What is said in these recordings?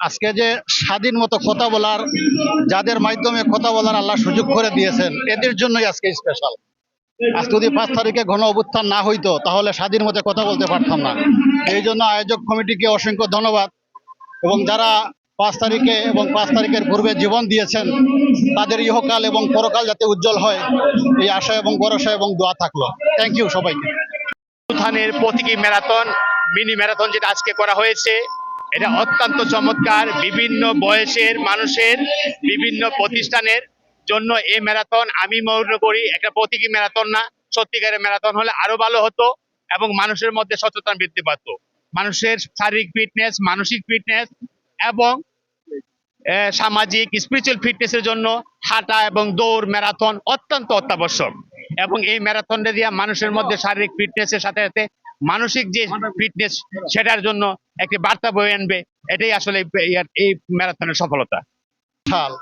আজকে যে স্বাধীন মতো কথা বলার, যাদের মাধ্যমে কথা বলার আল্লাহ সুযোগ করে দিয়েছেন, এদের জন্যই আজকে স্পেশাল আজ যদি পাঁচ তারিখে ঘন অভ্যুত্থান না হইতো, তাহলে স্বাধীন মতে কথা বলতে পারতাম না। এই জন্য আয়োজক কমিটিকে অসংখ্য ধন্যবাদ। এবং যারা পাঁচ তারিখে এবং পাঁচ তারিখের পূর্বে জীবন দিয়েছেন, তাদের ইহকাল এবং পরকাল যাতে উজ্জ্বল হয়, এই আশা এবং ভরসা এবং দোয়া থাকল। থ্যাংক ইউ সবাইকে। প্রতীকী ম্যারাথন মিনি ম্যারাথন যেটা আজকে করা হয়েছে এটা অত্যন্ত চমৎকার। বিভিন্ন বয়সের মানুষের, বিভিন্ন প্রতিষ্ঠানের জন্য এই ম্যারাথন আমি মনে করি একটা প্রতীকী ম্যারাথন না। সত্যিকারের ম্যারাথন হলে আরও ভালো হতো এবং মানুষের মধ্যে সচেতন বৃদ্ধি পাতো। মানুষের শারীরিক ফিটনেস, মানসিক ফিটনেস এবং সামাজিক স্পিরিচুয়াল ফিটনেসের জন্য হাঁটা এবং দৌড় ম্যারাথন অত্যন্ত অত্যাবশ্যক। এবং এই ম্যারাথনটা দিয়ে মানুষের মধ্যে শারীরিক ফিটনেসের সাথে সাথে মানসিক যে ফিটনেস সেটার জন্য একটি বার্তা বয়ে আনবে এটাই আসলে এই- ম্যারাথনের সফলতা। সাল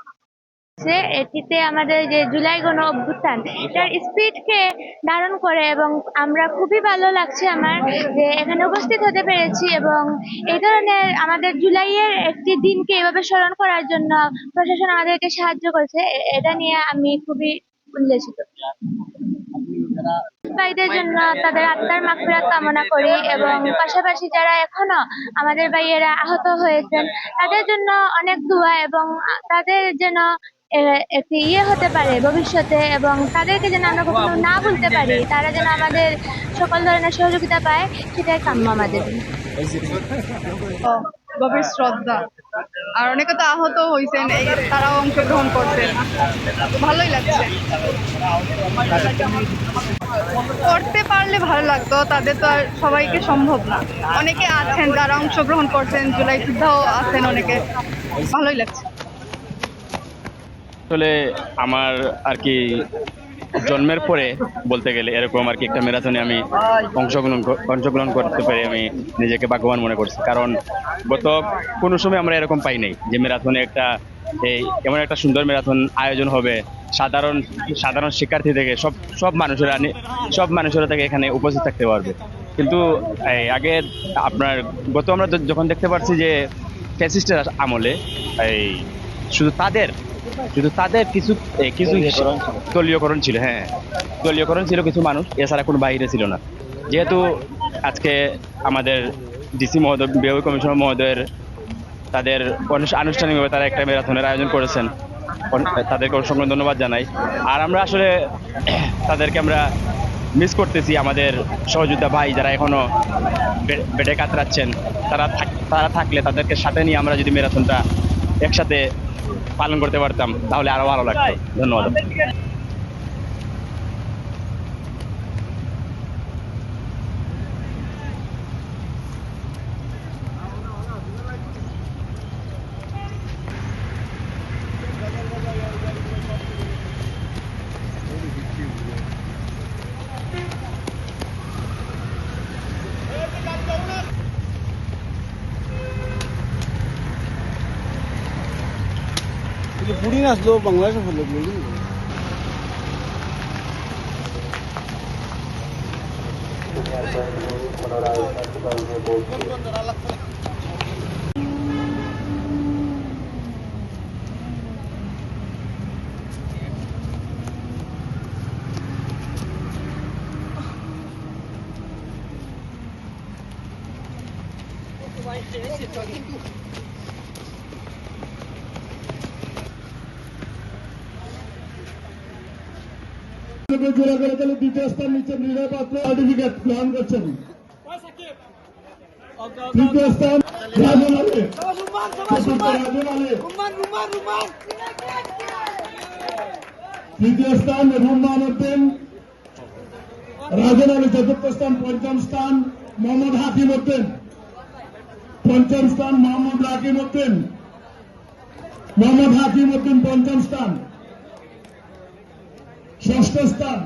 এটিতে আমাদের যে জুলাই গণ অভ্যুত্থান এটার স্পিডকে ধারণ করে এবং আমরা খুবই ভালো লাগছে আমার যে এখানে উপস্থিত হতে পেরেছি এবং এই ধরনের আমাদের জুলাইয়ের একটি দিনকে এভাবে স্মরণ করার জন্য প্রশাসন আমাদেরকে সাহায্য করেছে এটা নিয়ে আমি খুবই উল্লেসিত ভাইদের জন্য তাদের আত্মার মাগফিরাত কামনা করি এবং পাশাপাশি যারা এখনও আমাদের ভাইয়েরা আহত হয়েছেন তাদের জন্য অনেক দোয়া এবং তাদের যেন একটি ইয়ে হতে পারে ভবিষ্যতে এবং তাদেরকে যেন আমরা কখনো না ভুলতে পারি তারা যেন আমাদের সকল ধরনের সহযোগিতা পায় সেটাই কাম্য আমাদের। গভীর শ্রদ্ধা। আর অনেকে তো আহত হয়েছেন এই তারাও অংশগ্রহণ করছেন। ভালোই লাগছে। করতে পারলে ভালো লাগতো তাদের তো আর সবাইকে সম্ভব না। অনেকে আছেন যারা অংশগ্রহণ করছেন জুলাই যোদ্ধাও আছেন অনেকে। ভালোই লাগছে। আসলে আমার আর কি জন্মের পরে বলতে গেলে এরকম আর কি একটা ম্যারাথনে আমি অংশগ্রহণ অংশগ্রহণ করতে পেরে আমি নিজেকে ভাগ্যবান মনে করছি। কারণ গত কোনো সময় আমরা এরকম পাই নাই যে ম্যারাথনে একটা এই এমন একটা সুন্দর ম্যারাথন আয়োজন হবে। সাধারণ সাধারণ শিক্ষার্থী থেকে সব সব মানুষেরা সব মানুষেরা থেকে এখানে উপস্থিত থাকতে পারবে। কিন্তু আগে আপনার, গত আমরা যখন দেখতে পাচ্ছি যে ফ্যাসিস্টের আমলে এই শুধু তাদের শুধু তাদের কিছু কিছু দলীয়করণ ছিল হ্যাঁ। দলীয়করণ ছিল কিছু মানুষ এছাড়া কোনো বাইরে ছিল না। যেহেতু আজকে আমাদের ডিসি মহোদয় বিভাগীয় কমিশনার মহোদয়ের তাদের আনুষ্ঠানিকভাবে তারা একটা ম্যারাথনের আয়োজন করেছেন। তাদেরকে অসংখ্য ধন্যবাদ জানাই। আর আমরা আসলে তাদেরকে আমরা মিস করতেছি আমাদের সহযোদ্ধা ভাই যারা এখনও বে- বেডে কাতরাচ্ছেন তারা তারা থাকলে তাদেরকে সাথে নিয়ে আমরা যদি ম্যারাথনটা একসাথে পালন করতে পারতাম তাহলে আরও ভালো লাগতো। ধন্যবাদ। পুরি আসলো বাংলাদেশে ফেলে বুঝলি জোড়া করে তাহলে দ্বিতীয় স্থান নিচ্ছে মৃণাল পাত্র সার্টিফিকেট গ্রহণ করছেন তৃতীয় স্থান রাজন তৃতীয় স্থান রুম্মান উদ্দিন। রাজন আলী চতুর্থ স্থান পঞ্চম স্থান মোহাম্মদ হাকিম উদ্দিন। পঞ্চম স্থান মোহাম্মদ রাকিম উদ্দিন। মোহাম্মদ হাকিম উদ্দিন পঞ্চম স্থান। ষষ্ঠ স্থান।